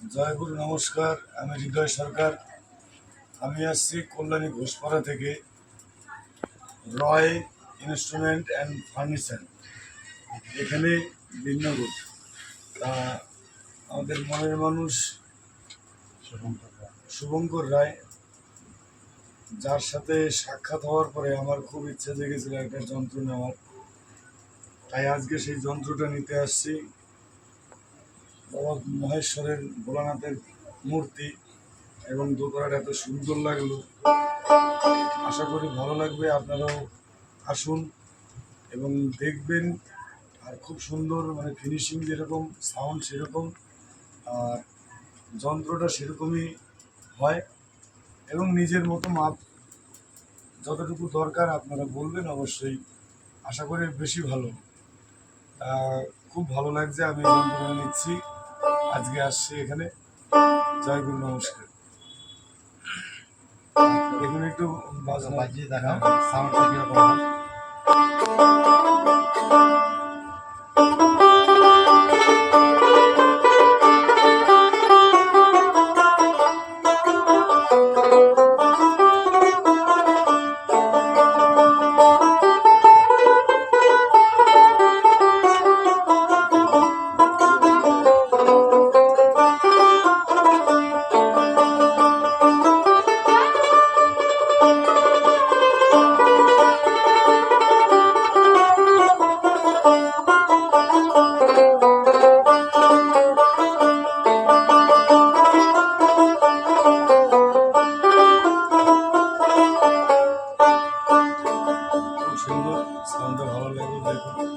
জয়গুরু নমস্কার। আমি হৃদয় সরকার। আমি আসছি কল্যাণী ঘোষপাড়া থেকে রয় ইনস্ট্রুমেন্ট অ্যান্ড ফার্নিচার এখানে বিন্নগুট তা আমাদের মনের মানুষ শুভঙ্কর রায় যার সাথে সাক্ষাৎ হওয়ার পরে আমার খুব ইচ্ছা জেগেছিল একটা যন্ত্র নেওয়ার। তাই আজকে সেই যন্ত্রটা নিতে আসছি। বাবা মহেশ্বরের ভোলানাথের মূর্তি এবং দোতলাটা এত সুন্দর লাগল। আশা করি ভালো লাগবে, আপনারাও আসুন এবং দেখবেন। আর খুব সুন্দর মানে ফিনিশিং যেরকম সাউন্ড সেরকম, আর যন্ত্রটা সেরকমই হয় এবং নিজের মতো মাপ যতটুকু দরকার আপনারা বলবেন অবশ্যই, আশা করি বেশি ভালো। খুব ভালো লাগছে, আমি নিচ্ছি। আজকে আসছি এখানে। জয়গুণ নমস্কার। এখানে একটু বাজিয়ে দেখা সাউন্ড কীরকম সাউন্ডটা ভালো লাগল দেখুন